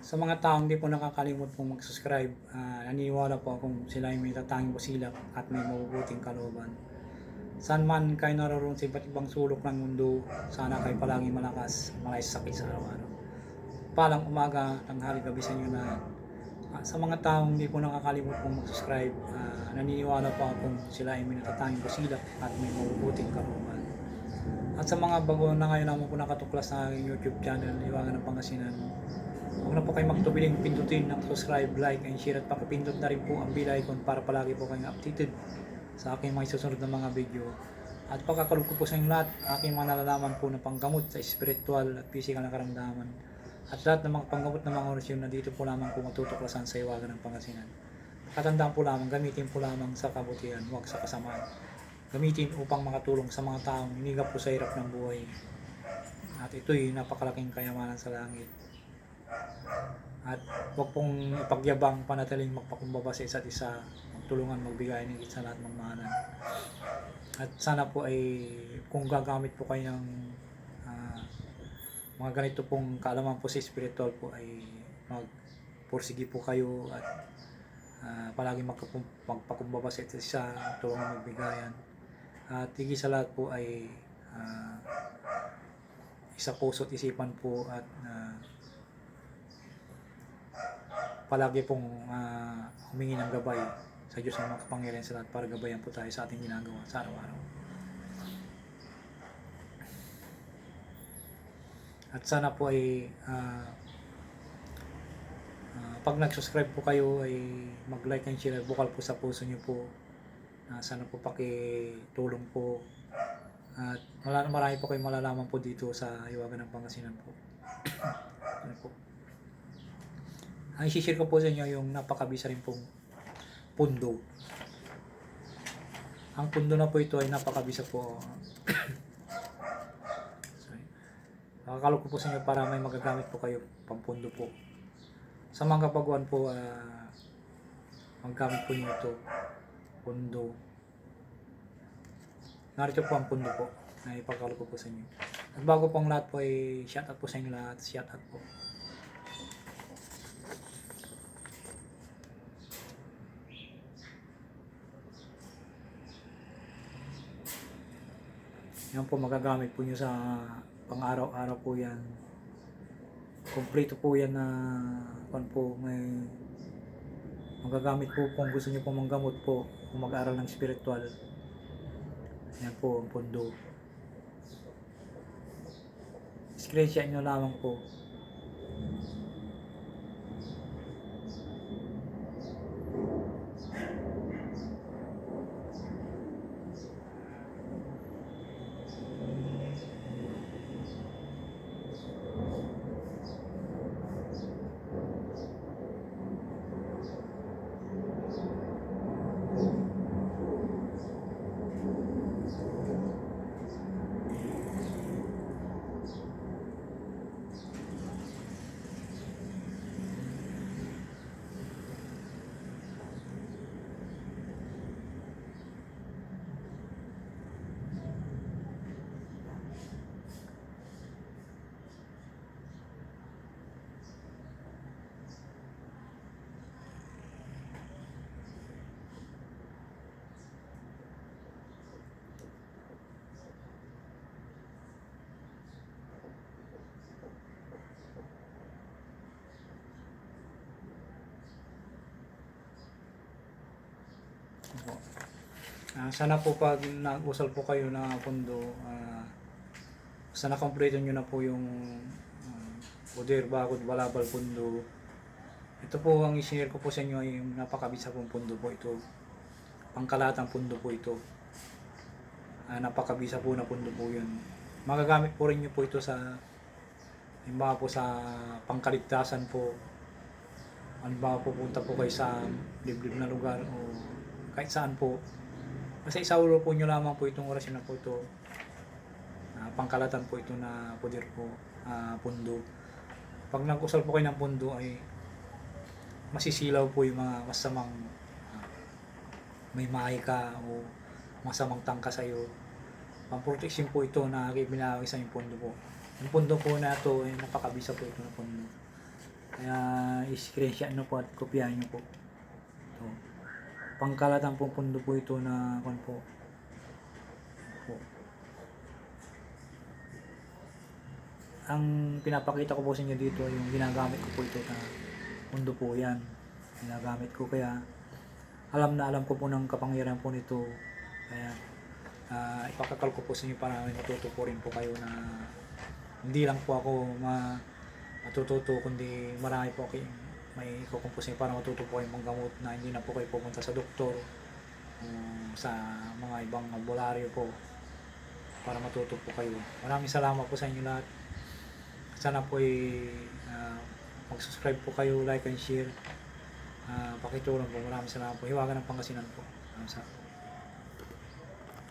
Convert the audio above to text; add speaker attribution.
Speaker 1: Sa mga taong di po nakakalimot pong mag-subscribe, ah, naniniwala po akong sila ay may tatanging busilak at may mabubuting kalooban. Saan man kayo naroon sa iba't ibang sulok ng mundo, sana kayo palagi malakas, malay sa sakit sa araw-araw. Palang umaga, tanghali, gabi sa inyo na sa mga taong di po nakakalimot pong mag-subscribe, ah, naniniwala po akong sila ay may natatanging busilak at may mabubuting kalooban. At sa mga bago na ngayon naman po nakatuklas sa aking YouTube channel, Iwagan ng Pangasinan, huwag na po kayo magtubiling pindutin ng subscribe, like, and share at pakipindot na rin po ang bell icon para palagi po kayong updated sa aking mga susunod na mga video. At pagkakalog ko po sa inyong lahat, aking mga nalalaman po na panggamot sa spiritual at physical na karamdaman. At lahat ng mga panggamot ng mga orasyon na dito po lamang po matutuklasan sa Iwagan ng Pangasinan. Katandaan po lamang, gamitin po lamang sa kabutihan, huwag sa kasamaan. Gamitin upang makatulong sa mga taong hinigap po sa hirap ng buhay. At ito'y napakalaking kayamanan sa langit. At huwag pong ipagyabang panatiling magpakumbaba sa isa't isa, magtulungan, magbigay ng sa lahat ng mahalan. At sana po ay kung gagamit po kayo ng ah, mga ganito pong kaalaman po sa spiritual po ay magpursige po kayo at ah, palagi magpakumbaba sa isa't isa, tulungan magbigayan. At higit sa lahat po ay ah, isa puso at isipan po at ah, palagi pong ah, humingi ng gabay sa Diyos ng mga kapangyarihan sa lahat para gabayan po tayo sa ating ginagawa sa araw-araw. At sana po ay ah, ah, pag nag-subscribe po kayo ay mag-like and share bukal po sa puso niyo po. Ah, sana po pakitulong po at wala marami po kayong malalaman po dito sa Iwagan ng Pangasinan po. ano po. Ang isi-share ko po sa inyo yung napakabisa rin pong pundo. Ang pundo na po ito ay napakabisa po. Sorry. Nakakalog ko po sa inyo para may magagamit po kayo pampundo po. Sa mga kapaguan po, ah, maggamit po niyo ito. Pundo. Narito po ang pundo po na ipagkalog ko po sa inyo. At bago po ang lahat po ay shout out po sa inyo lahat. Shout out po. Yan po magagamit po nyo sa pang-araw-araw po yan. Kompleto po yan na kung po may magagamit po kung gusto nyo po manggamot po kung mag-aral ng spiritual. Yan po ang pondo. Screenshot nyo lamang po. Opo. Ah, sana po pag nag-usal po kayo na pondo, ah, sana kompleto nyo na po yung um, Udir, Bagod, Balabal, Pundo. Ito po ang i-share ko po sa inyo ay napakabisa pong pundo po ito. Pangkalatang pundo po ito. Ah, napakabisa po na pundo po yun. Magagamit po rin nyo po ito sa halimbawa po sa pangkaligtasan po. Halimbawa pupunta po kayo sa liblib na lugar o kahit saan po. Kasi isauro po nyo lamang po itong orasyon na po ito. Ah, pangkalatan po ito na poder po, ah, pundo. Pag nag-usal po kayo ng pundo ay masisilaw po yung mga masamang ah, may mahay ka o masamang tangka sa iyo. Pang-protection po ito na binawag sa yung pundo po. Yung pundo po na ito ay napakabisa po ito na pundo. Kaya i-screenshot nyo po at kopyahin nyo po. Pangkalatang pong pundo po ito na kung po. po. Ang pinapakita ko po sa inyo dito yung ginagamit ko po ito na pundo po yan. Ginagamit ko kaya alam na alam ko po ng kapangyarihan po nito. Kaya ah, ipakakal ko po sa inyo para matuto po rin po kayo na hindi lang po ako ma matututo kundi marami po kayo may kukumpos para matuto po kayo manggamot na hindi na po kayo pupunta sa doktor o sa mga ibang albularyo po para matuto po kayo. Maraming salamat po sa inyo lahat. Sana po ay ah, mag-subscribe po kayo, like and share. Uh, pakitulong po. Maraming salamat po. Hiwagan ng Pangasinan po. Maraming salamat.